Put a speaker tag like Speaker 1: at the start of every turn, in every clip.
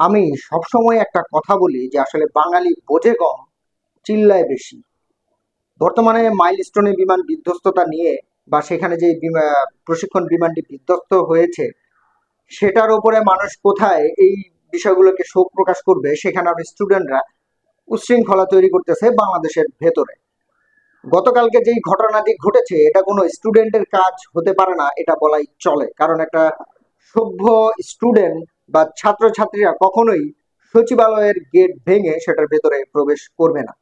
Speaker 1: আমি সবসময় একটা কথা বলি যে আসলে বাঙালি বোঝে কম চিল্লায় বেশি। বর্তমানে মাইলস্টোনে বিমান বিধ্বস্ততা নিয়ে বা সেখানে যে প্রশিক্ষণ বিমানটি বিধ্বস্ত হয়েছে, সেটার উপরে মানুষ কোথায় এই বিষয়গুলোকে শোক প্রকাশ করবে, সেখানে স্টুডেন্টরা উচ্ছৃঙ্খলা তৈরি করতেছে বাংলাদেশের ভেতরে। গতকালকে যেই ঘটনাটি ঘটেছে, এটা কোনো স্টুডেন্টের কাজ হতে পারে না, এটা বলাই চলে। কারণ একটা সভ্য স্টুডেন্ট বা ছাত্রছাত্রীরা কখনোই সচিবালয়ের গেট ভেঙে সেটার ভেতরে প্রবেশ করবে না।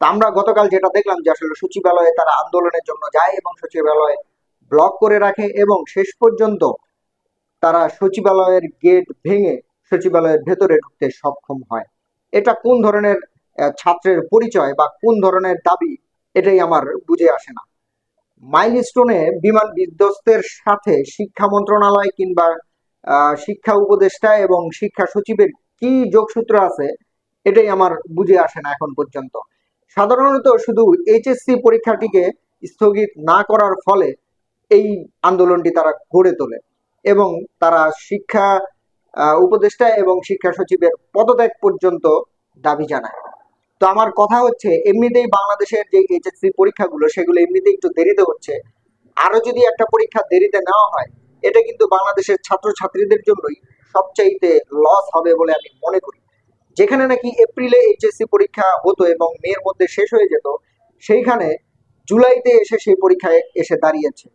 Speaker 1: তা আমরা গতকাল যেটা দেখলাম যে আসলে সচিবালয়ে তারা আন্দোলনের জন্য যায় এবং সচিবালয়ে ব্লক করে রাখে এবং শেষ পর্যন্ত তারা সচিবালয়ের গেট ভেঙে সচিবালয়ের ভেতরে ঢুকতে সক্ষম হয়। এটা কোন ধরনের ছাত্রের পরিচয় বা কোন ধরনের দাবি, এটাই আমার বুঝে আসে না। মাইলস্টোনে বিমান বিধ্বস্তের সাথে শিক্ষা মন্ত্রণালয় কিংবা শিক্ষা উপদেষ্টা এবং শিক্ষা সচিবের কি যোগসূত্র আছে, এটাই আমার বুঝে আসে না এখন পর্যন্ত। সাধারণত শুধু এইচএসসি পরীক্ষাটিকে স্থগিত না করার ফলে এই আন্দোলনটি তারা গড়ে তোলে এবং তারা শিক্ষা উপদেষ্টা এবং শিক্ষা সচিবের পদত্যাগ পর্যন্ত দাবি জানায়। তো আমার কথা হচ্ছে, এমনিতেই বাংলাদেশের যে এইচএসসি পরীক্ষাগুলো, সেগুলো এমনিতেই একটু দেরিতে হচ্ছে। আরও যদি একটা পরীক্ষা দেরিতে নেওয়া হয় এটা কিন্তু বাংলাদেশের ছাত্রছাত্রীদের জন্যই সবচাইতে লস হবে বলে আমি মনে করি। যেখানে নাকি এপ্রিলে এইচএসসি পরীক্ষা হতো এবং মেয়ের মধ্যে শেষ হয়ে যেত, সেইখানে জুলাইতে এসে সেই পরীক্ষায় এসে দাঁড়িয়েছে।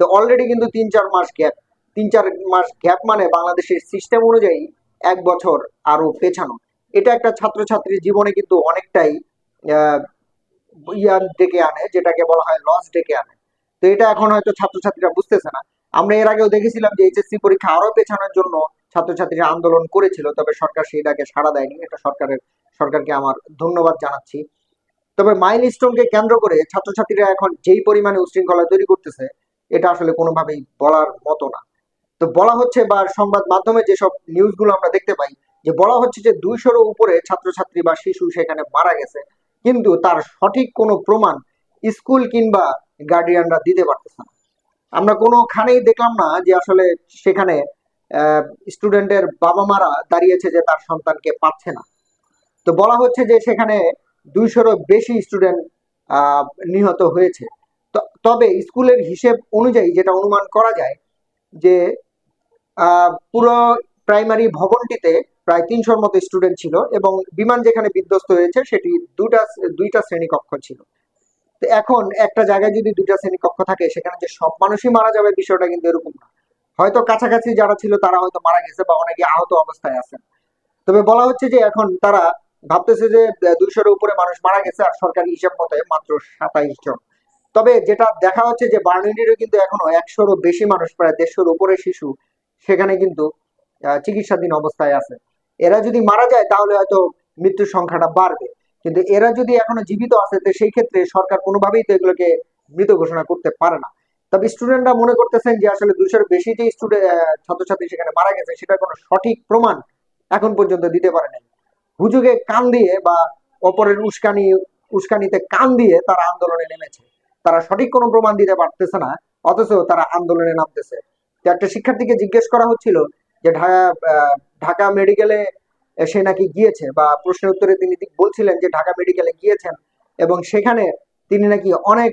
Speaker 1: তো অলরেডি কিন্তু তিন চার মাস গ্যাপ তিন চার মাস গ্যাপ মানে বাংলাদেশের সিস্টেম অনুযায়ী এক বছর আরও পেছানো। এটা একটা ছাত্রছাত্রীর জীবনে কিন্তু অনেকটাই ইয়ার ডেকে আনে, যেটাকে বলা হয় লস ডেকে আনে। তো এটা এখন হয়তো ছাত্রছাত্রীরা বুঝতেছে না। আমরা এর আগেও দেখেছিলাম যে এইচএসসি পরীক্ষা আরও পেছানোর জন্য ছাত্রছাত্রীরা আন্দোলন করেছিল, তবে সরকার সেইটাকে সাড়া দেয়নি। এটা সরকারের, সরকারকে আমার ধন্যবাদ জানাচ্ছি। তবে মাইল স্টোনকে কেন্দ্র করে ছাত্রছাত্রীরা এখন যেই পরিমাণে উশৃঙ্খলা তৈরি করতেছে, এটা আসলে কোনোভাবেই বলার মতো না। তো বলা হচ্ছে বা সংবাদ মাধ্যমে যেসব নিউজগুলো আমরা দেখতে পাই, যে বলা হচ্ছে যে দুইশোর উপরে ছাত্রছাত্রী বা শিশু সেখানে মারা গেছে, কিন্তু তার সঠিক কোনো প্রমাণ স্কুল কিংবা গার্ডিয়ানরা দিতে পারতেছে না। আমরা কোনোখানেই দেখলাম না যে আসলে সেখানে স্টুডেন্টের বাবা মারা দাঁড়িয়েছে যে তার সন্তানকে পাচ্ছে না। তো বলা হচ্ছে যে সেখানে দুইশোরও বেশি স্টুডেন্ট নিহত হয়েছে। তবে স্কুলের হিসেব অনুযায়ী যেটা অনুমান করা যায় যে পুরো প্রাইমারি ভবনটিতে প্রায় তিনশোর মতো স্টুডেন্ট ছিল এবং বিমান যেখানে বিধ্বস্ত হয়েছে সেটি দুটা দুইটা শ্রেণীকক্ষ ছিল। এখন একটা জায়গায় যদি দুইটা শ্রেণীকক্ষ থাকে, সেখানে যে সব মানুষই মারা যাবে বিষয়টা কিন্তু এরকম না। হয়তো কাছাকাছি যারা ছিল তারা হয়তো মারা গেছে বা অনেকে আহত অবস্থায় আছেন। তবে বলা হচ্ছে যে এখন তারা ভাবতেছে যে দুইশোর উপরে মানুষ মারা গেছে আর সরকারি হিসাব মতে মাত্র সাতাইশ জন। তবে যেটা দেখা হচ্ছে যে বার্নিডিরও কিন্তু এখনও একশোরও বেশি মানুষ, প্রায় দেড়শোর উপরে শিশু সেখানে কিন্তু চিকিৎসাধীন অবস্থায় আছে। এরা যদি মারা যায় তাহলে হয়তো মৃত্যুর সংখ্যাটা বাড়বে। কিন্তু এরা যদি এখনও জীবিত আছে, তো সেই ক্ষেত্রে সরকার কোনোভাবেই তো এগুলোকে মৃত ঘোষণা করতে পারে না। তবে স্টুডেন্টরা মনে করতেছেন যে আসলে দুশোর বেশি যে স্টুডেন্ট ছাত্রছাত্রী সেখানে মারা গেছে সেটা কোনো সঠিক প্রমাণ এখন পর্যন্ত দিতে পারে নাই। হুজুগে কান দিয়ে বা অপরের উস্কানি, উস্কানিতে কান দিয়ে তারা আন্দোলনে নেমেছে। তারা সঠিক কোনো প্রমাণ দিতে পারতেছে না, অথচ তারা আন্দোলনে নামতেছে। একটা শিক্ষার্থীকে জিজ্ঞেস করা হচ্ছিল যে ঢাকা ঢাকা মেডিকেলে সে নাকি গিয়েছে বা প্রশ্নের উত্তরে তিনি বলছিলেন যে ঢাকা মেডিকেলে গিয়েছেন এবং সেখানে তিনি নাকি অনেক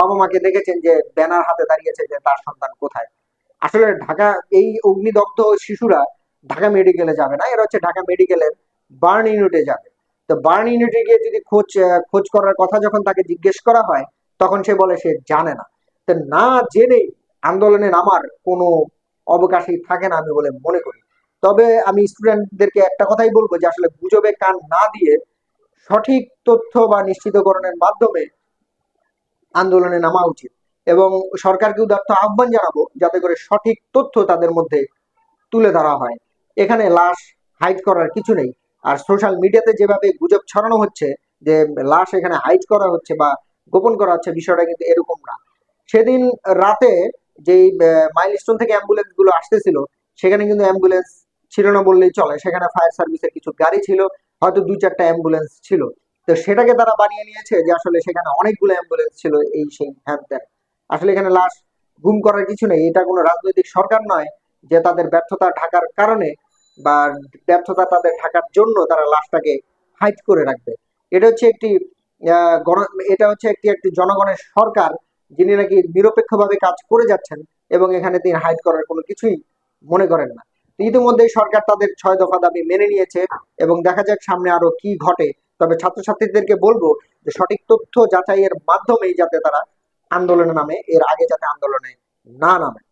Speaker 1: বাবা মাকে দেখেছেন যে ব্যানার হাতে দাঁড়িয়েছে যে তার সন্তান কোথায়। আসলে ঢাকা, এই অগ্নিদগ্ধ শিশুরা ঢাকা মেডিকেলে যাবে না, এরা হচ্ছে ঢাকা মেডিকেলের বার্ন ইউনিটে যাবে। তো বার্ন ইউনিটে গিয়ে যদি খোঁজ খোঁজ করার কথা যখন তাকে জিজ্ঞেস করা হয়, তখন সে বলে সে জানে না। তো না জেনে আন্দোলনে নামার কোনো অবকাশই থাকে না আমি বলে মনে করি। তবে আমি স্টুডেন্টদেরকে একটা কথাই বলব যে আসলে গুজবে কান না দিয়ে সঠিক তথ্য বা নিশ্চিতকরণের মাধ্যমে আন্দোলনে নামা উচিত। এবং সরকারকে উদার্ত আহ্বান জানাব যাতে করে সঠিক তথ্য তাদের মধ্যে তুলে ধরা হয়। এখানে লাশ হাইড করার কিছু নেই। আর সোশ্যাল মিডিয়াতে যেভাবে গুজব ছড়ানো হচ্ছে, যে লাশ এখানে হাইড করা হচ্ছে বা গোপন করা হচ্ছে, বিষয়টা কিন্তু এরকম না। সেদিন রাতে যেই মাইলস্টোন থেকে অ্যাম্বুলেন্সগুলো আসতেছিল, সেখানে কিন্তু অ্যাম্বুলেন্স ছিল না বললেই চলে। সেখানে ফায়ার সার্ভিসের কিছু গাড়ি ছিল, হয়তো দুই চারটা অ্যাম্বুলেন্স ছিল। তো সেটাকে তারা বানিয়ে নিয়েছে যে আসলে সেখানে অনেকগুলো অ্যাম্বুলেন্স ছিল এই সেই হ্যান ত্যান আসলে এখানে লাশ গুম করার কিছু নেই। এটা কোনো রাজনৈতিক সরকার নয় যে তাদের ব্যর্থতা ঢাকার কারণে বা ব্যর্থতা তাদের ঢাকার জন্য তারা লাশটাকে হাইড করে রাখবে। এটা হচ্ছে একটি গণ- এটা হচ্ছে একটি একটি জনগণের সরকার যিনি নাকি নিরপেক্ষভাবে কাজ করে যাচ্ছেন এবং এখানে তিনি হাইড করার কোনো কিছুই মনে করেন না। ইতিমধ্যেই সরকার তাদের ছয় দফা দাবি মেনে নিয়েছে এবং দেখা যাক সামনে আরও কি ঘটে। তবে ছাত্রছাত্রীদেরকে বলব যে সঠিক তথ্য যাচাইয়ের মাধ্যমেই যাতে তারা আন্দোলনে নামে, এর আগে যাতে আন্দোলনে না নামে।